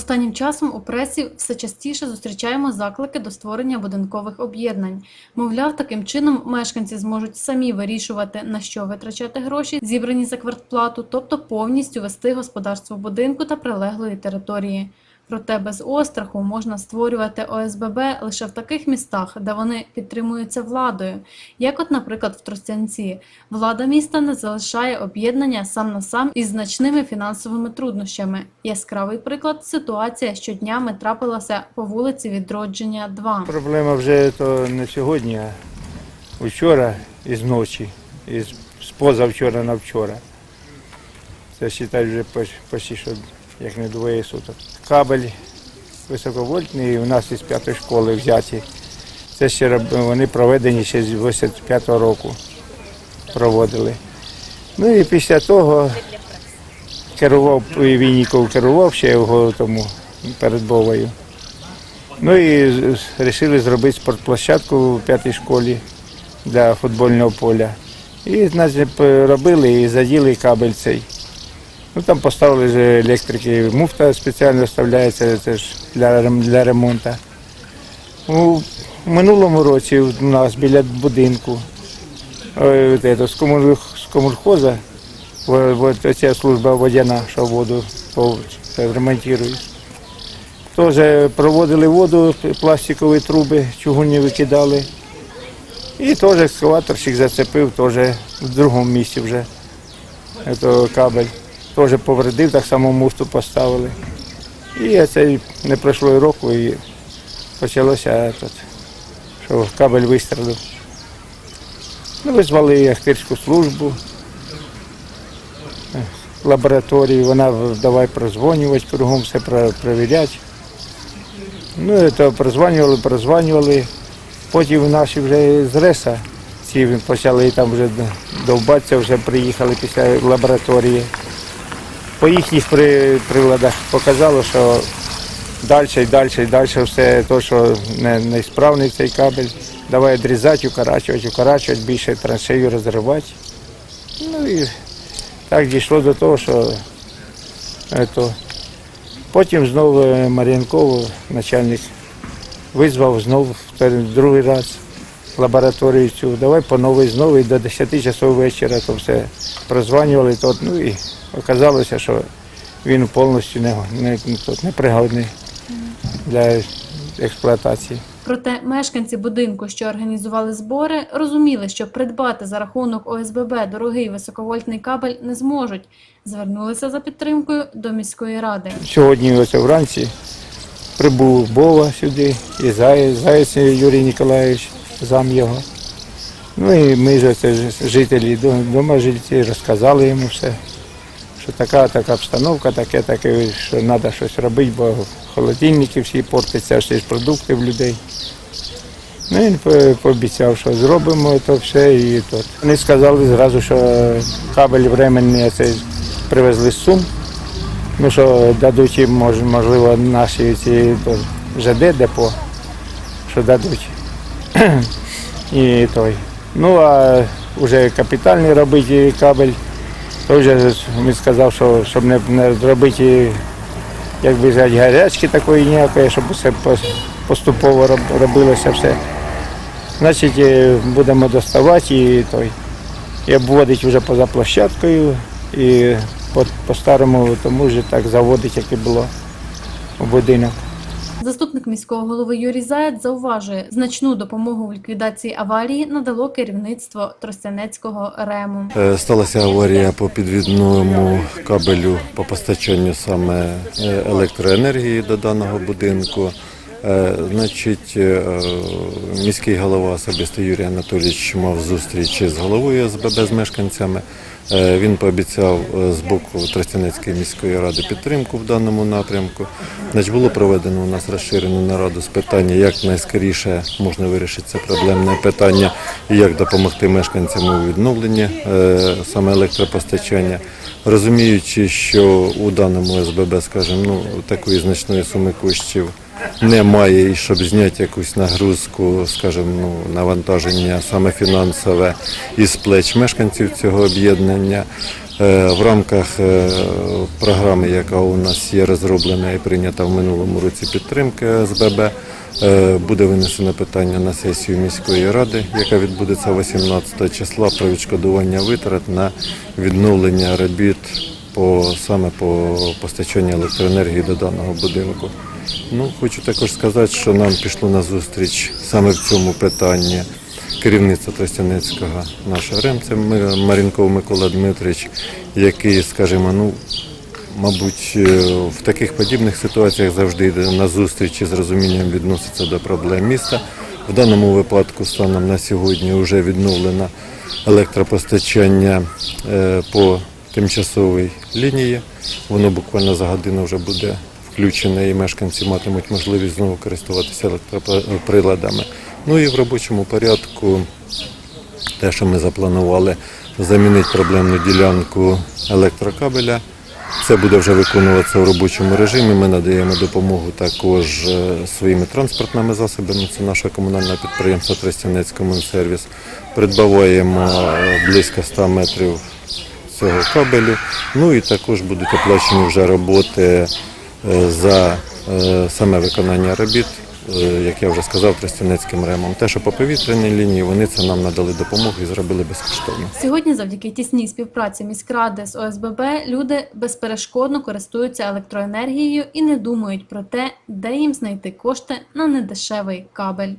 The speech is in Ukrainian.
Останнім часом у пресі все частіше зустрічаємо заклики до створення будинкових об'єднань. Мовляв, таким чином мешканці зможуть самі вирішувати, на що витрачати гроші, зібрані за квартплату, тобто повністю вести господарство будинку та прилеглої території. Проте без остраху можна створювати ОСББ лише в таких містах, де вони підтримуються владою, як от, наприклад, в Тростянці. Влада міста не залишає об'єднання сам на сам із значними фінансовими труднощами. Яскравий приклад ситуація щоднями трапилася по вулиці Відродження 2. Проблема вже то не сьогодні, а вчора і з ночі, і з з позавчора на вчора. Це вважаю вже поч- почти що як не двоє суток. Кабель високовольтний у нас із п'ятої школи взяті. Це ще вони проведені ще з 85-го року. Проводили. Ну і після того керував Вінніков керував ще його тому перед Бовою. Ну і вирішили зробити спортплощадку у п'ятій школі для футбольного поля. І значить, робили і заділи кабель цей. Ну там поставили ж електрики, муфта спеціально вставляється це ж для, для ремонту. У минулому році у нас біля будинку е, з, комурхоза, оця служба водяна, що воду це ремонтують. Теж проводили воду, пластикові труби, чугунні викидали. І теж екскаваторщик зацепив теж в другому місці вже це кабель. Теж повредив, так само муфту поставили. І це не пройшло року і почалося тут, що кабель вистрілив. Ну, визвали Ахтирську службу, е, лабораторію, вона давай прозвонювати, кругом все перевіряти. Ну, і то прозванювали, прозванювали. Потім наші вже з РЕСа, ці почали там вже довбатися, вже приїхали після лабораторії. По їхніх приладах показало, що далі і далі і далі все те, що не, несправний цей кабель. Давай відрізати, укорачувати, укорачувати, більше траншею розривати. Ну і так дійшло до того, що ето, Потім знову е, Мар'янкову начальник визвав знову другий раз лабораторію цю. Давай по новій знову і до 10 часов вечора то все прозванювали. То, ну і оказалося, що він повністю не, не, непригодний для експлуатації. Проте мешканці будинку, що організували збори, розуміли, що придбати за рахунок ОСББ дорогий високовольтний кабель не зможуть. Звернулися за підтримкою до міської ради. Сьогодні ось вранці прибув Бова сюди, і Заєць, Заєць Юрій Ніколаєвич, зам його. Ну і ми ж жителі до- дома жильці розказали йому все, що така така обстановка, таке, таке, що треба щось робити, бо холодильники всі портяться, всі ж продукти в людей. Ну, він пообіцяв, що зробимо це все і тут. Вони сказали зразу, що кабель временний цей привезли з Сум. Ну що дадуть їм, можливо, наші ці то, ЖД депо, що дадуть. І той. Ну а вже капітальний робити кабель, то вже він сказав, що щоб не, не зробити, як гарячки такої ніякої, щоб все поступово робилося все. Значить, е, будемо доставати і той. І обводити вже поза площадкою і по, по старому тому ж так заводить, як і було у будинок. Заступник міського голови Юрій Заєць зауважує, значну допомогу в ліквідації аварії надало керівництво Тростянецького РЕМу. Е, Сталася аварія по підвідному кабелю по постачанню саме е, електроенергії до даного будинку. Е, Значить, е, міський голова особисто Юрій Анатолійович мав зустріч з головою СББ з мешканцями. Е, Він пообіцяв е, з боку Тростянецької міської ради підтримку в даному напрямку. Значить, було проведено у нас розширену нараду з питання, як найскоріше можна вирішити це проблемне питання і як допомогти мешканцям у відновленні е, саме електропостачання. Розуміючи, що у даному СББ, скажімо, ну такої значної суми коштів немає, і щоб зняти якусь нагрузку, скажімо, ну, навантаження саме фінансове із плеч мешканців цього об'єднання. Е, В рамках е, програми, яка у нас є розроблена і прийнята в минулому році підтримки СББ, е, буде винесено питання на сесію міської ради, яка відбудеться 18 числа про відшкодування витрат на відновлення робіт по саме по постачанню електроенергії до даного будинку. Ну, хочу також сказати, що нам пішло на зустріч саме в цьому питанні керівництва Тростянецького нашого РЕМ, це Марінков Микола Дмитрич, який, скажімо, ну, мабуть, е, в таких подібних ситуаціях завжди йде на зустріч і з розумінням відноситься до проблем міста. В даному випадку станом на сьогодні вже відновлено електропостачання е, по тимчасовій лінії. Воно буквально за годину вже буде включене і мешканці матимуть можливість знову користуватися електроприладами. Ну і в робочому порядку те, що ми запланували, замінити проблемну ділянку електрокабеля. Це буде вже виконуватися в робочому режимі. Ми надаємо допомогу також е, своїми транспортними засобами. Це наше комунальне підприємство Тростянець Комунсервіс. Придбаваємо е, близько 100 метрів цього кабелю. Ну і також будуть оплачені вже роботи за е, саме виконання робіт, е, як я вже сказав, Тростянецьким ремом. Те, що по повітряній лінії, вони це нам надали допомогу і зробили безкоштовно. Сьогодні, завдяки тісній співпраці міськради з ОСББ, люди безперешкодно користуються електроенергією і не думають про те, де їм знайти кошти на недешевий кабель.